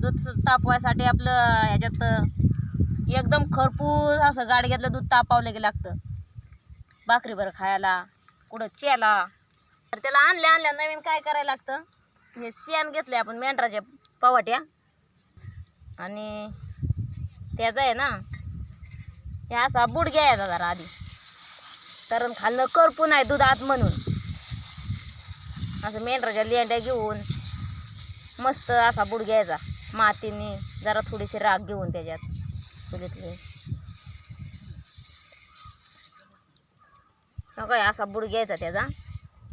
दूध तापवायसाठी आपलं ह्याच्यात एकदम खरपूस असं गाडग्यातलं दूध तापावलं की लागतं. भाकरीभर खायला कुठं चेला. तर त्याला आणल्या आणल्या नवीन काय करायला लागतं? हे शेण घेतले आपण मेंढराच्या पवाट्या. आणि त्याचं आहे ना हे असा बुड घ्यायचा जरा आधी. कारण खाल्लं करपू नाही दुधात म्हणून. असं मेंढराच्या लेंड्या घेऊन मस्त असा बुड घ्यायचा. मातीने जरा थोडीशी राख घेऊन त्याच्यात चुलीतले काय असा बुड घ्यायचा त्याचा.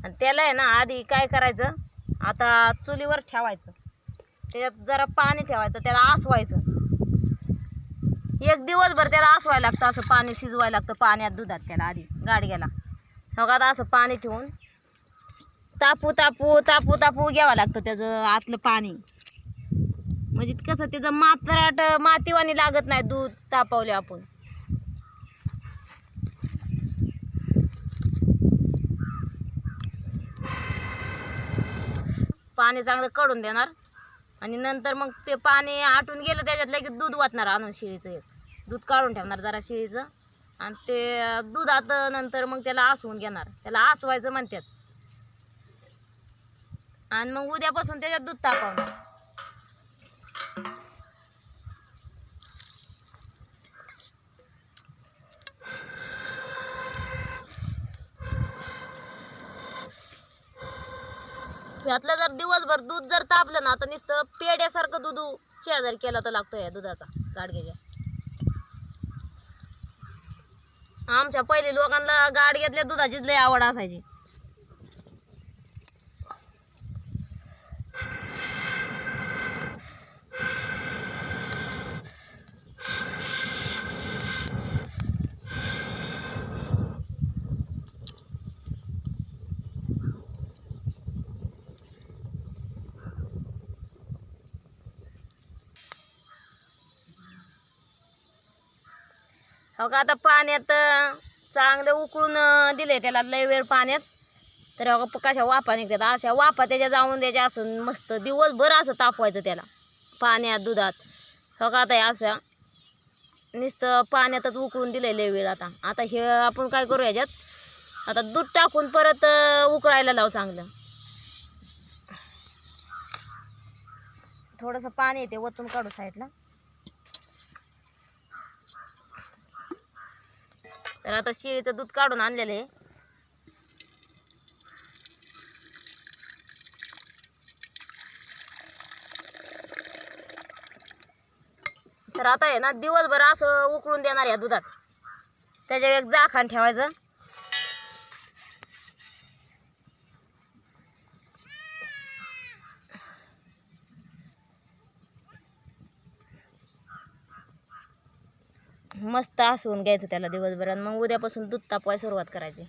आणि त्याला आहे ना आधी काय करायचं आता चुलीवर ठेवायचं. त्याच्यात जरा पाणी ठेवायचं त्याला आसवायचं. एक दिवसभर त्याला आसवायला लागतं असं पाणी शिजवायला लागतं पाण्यात दुधात त्याला आधी गाडग्याला. हो का आता असं पाणी ठेवून तापू तापू तापू तापू घ्यावं लागतं त्याचं आतलं पाणी. म्हणजे कसं त्याचं मात्राट मातीवाणी लागत नाही दूध तापवले आपण. पाणी चांगलं काढून देणार आणि नंतर मग ते पाणी आटून गेलं त्याच्यात लगेच दूध वाटणार आणून शिळीचं एक. दूध काढून ठेवणार जरा शिळीचं आणि ते दुधात नंतर मग त्याला आसवून घेणार. त्याला आसवायचं म्हणतात. आणि मग उद्यापासून त्याच्यात दूध तापवणार. ह्यातलं जर दिवसभर दूध जर तापलं ना तर नुसतं पेड्यासारखं दूध चहा जर केला तर लागतो या दुधाचा गाडग्याच्या आमच्या पहिले लोकांना गाडग्यातल्या दुधाचीच लय आवड असायची. हो का? आता पाण्यात चांगलं उकळून दिले त्याला लय वेळ पाण्यात. तर हो का कशा वाफा निघतात? अशा वाफा त्याच्या जाऊन द्यायच्या असं मस्त दिवसभर असं तापवायचं त्याला पाण्यात दुधात. हो का आता हे असं नुसतं पाण्यातच उकळून दिलं लय वेळ आता. आता हे आपण काय करू याच्यात? आता दूध टाकून परत उकळायला लावू चांगलं. थोडंसं पाणी येते वतून काढू साईडला तर आता शिरीचं दूध काढून आणलेलं आहे. तर आता आहे ना दिवसभर असं उकळून देणार या दुधात. त्याच्या एक जाखान ठेवायचं. मस्त आसवून घ्यायचं त्याला दिवसभरात. मग उद्यापासून दूध तापवाय सुरुवात करायची.